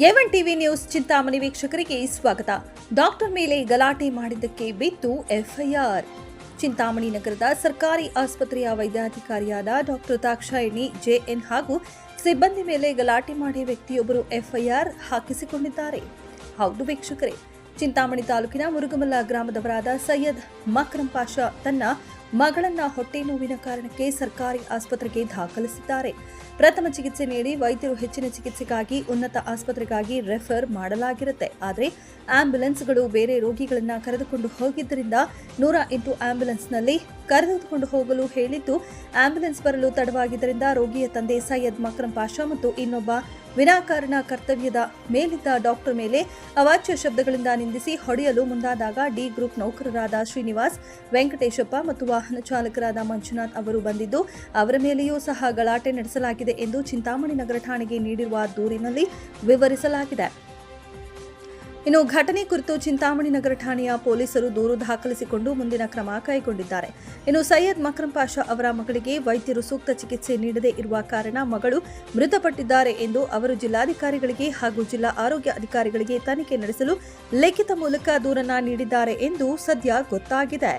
ಎವನ್ TV news Chintamani ವೀಕ್ಷಕರಿಗೆ ಸ್ವಾಗತ. Doctor ಮೇಲೆ ಗಲಾಟೆ ಮಾಡಿದ್ದಕ್ಕೆ ಬಿತ್ತು ಎಫ್ಐಆರ್. ಚಿಂತಾಮಣಿ ನಗರದ ಸರ್ಕಾರಿ ಆಸ್ಪತ್ರೆಯ ವೈದ್ಯಾಧಿಕಾರಿಯಾದ ಡಾಕ್ಟರ್ ದಾಕ್ಷಾಯಿಣಿ ಜೆಎನ್ ಹಾಗೂ ಸಿಬ್ಬಂದಿ ಮೇಲೆ ಗಲಾಟೆ ಮಾಡಿ ವ್ಯಕ್ತಿಯೊಬ್ಬರು ಎಫ್ಐಆರ್ ಹಾಕಿಸಿಕೊಂಡಿದ್ದಾರೆ. ಹೌದು ವೀಕ್ಷಕರೇ, ಚಿಂತಾಮಣಿ ತಾಲೂಕಿನ ಮುರುಗಮಲ್ಲ ಗ್ರಾಮದವರಾದ ಸೈಯದ್ ಮಕ್ರಂ ಪಾಷಾ ತನ್ನ ಮಗಳನ್ನ ಹೊಟ್ಟೆ ನೋವಿನ ಕಾರಣಕ್ಕೆ ಸರ್ಕಾರಿ ಆಸ್ಪತ್ರೆಗೆ ದಾಖಲಿಸಿದ್ದಾರೆ. ಪ್ರಥಮ ಚಿಕಿತ್ಸೆ ನೀಡಿ ವೈದ್ಯರು ಹೆಚ್ಚಿನ ಚಿಕಿತ್ಸೆಗಾಗಿ ಉನ್ನತ ಆಸ್ಪತ್ರೆಗಾಗಿ ರೆಫರ್ ಮಾಡಲಾಗಿರುತ್ತೆ. ಆದರೆ ಆಂಬ್ಯುಲೆನ್ಸ್ಗಳು ಬೇರೆ ರೋಗಿಗಳನ್ನ ಕರೆದುಕೊಂಡು ಹೋಗಿದ್ದರಿಂದ ನೂರ ಎಂಟು ಆಂಬ್ಯುಲೆನ್ಸ್ನಲ್ಲಿ ಕರೆದುಕೊಂಡು ಹೋಗಲು ಹೇಳಿದ್ದು, ಆಂಬ್ಯುಲೆನ್ಸ್ ಬರಲು ತಡವಾಗಿದ್ದರಿಂದ ರೋಗಿಯ ತಂದೆ ಸೈಯದ್ ಮಕ್ರಂ ಪಾಷಾ ಮತ್ತು ಇನ್ನೊಬ್ಬ ವಿನಾಕಾರಣ ಕರ್ತವ್ಯದ ಮೇಲಿದ್ದ ಡಾಕ್ಟರ್ ಮೇಲೆ ಅವಾಚ್ಯ ಶಬ್ದಗಳಿಂದ ನಿಂದಿಸಿ ಹೊಡೆಯಲು ಮುಂದಾದಾಗ ಡಿ ಗ್ರೂಪ್ ನೌಕರರಾದ ಶ್ರೀನಿವಾಸ್, ವೆಂಕಟೇಶಪ್ಪ ಮತ್ತು ವಾಹನ ಚಾಲಕರಾದ ಮಂಜುನಾಥ್ ಅವರು ಬಂದಿದ್ದು, ಅವರ ಮೇಲೆಯೂ ಸಹ ಗಲಾಟೆ ನಡೆಸಲಾಗಿದೆ ಎಂದು ಚಿಂತಾಮಣಿ ನಗರ ಠಾಣೆಗೆ ನೀಡಿರುವ ದೂರಿನಲ್ಲಿ ವಿವರಿಸಲಾಗಿದೆ. ಇನ್ನು ಘಟನೆ ಕುರಿತು ಚಿಂತಾಮಣಿ ನಗರ ಠಾಣೆಯ ಪೊಲೀಸರು ದೂರು ದಾಖಲಿಸಿಕೊಂಡು ಮುಂದಿನ ಕ್ರಮ ಕೈಗೊಂಡಿದ್ದಾರೆ. ಇನ್ನು ಸೈಯದ್ ಮಕ್ರಂ ಪಾಷಾ ಅವರ ಮಗಳಿಗೆ ವೈದ್ಯರು ಸೂಕ್ತ ಚಿಕಿತ್ಸೆ ನೀಡದೇ ಇರುವ ಕಾರಣ ಮಗಳು ಮೃತಪಟ್ಟಿದ್ದಾರೆ ಎಂದು ಅವರು ಜಿಲ್ಲಾಧಿಕಾರಿಗಳಿಗೆ ಹಾಗೂ ಜಿಲ್ಲಾ ಆರೋಗ್ಯ ಅಧಿಕಾರಿಗಳಿಗೆ ತನಿಖೆ ನಡೆಸಲು ಲಿಖಿತ ಮೂಲಕ ದೂರನ್ನ ನೀಡಿದ್ದಾರೆ ಎಂದು ಸದ್ಯ ಗೊತ್ತಾಗಿದೆ.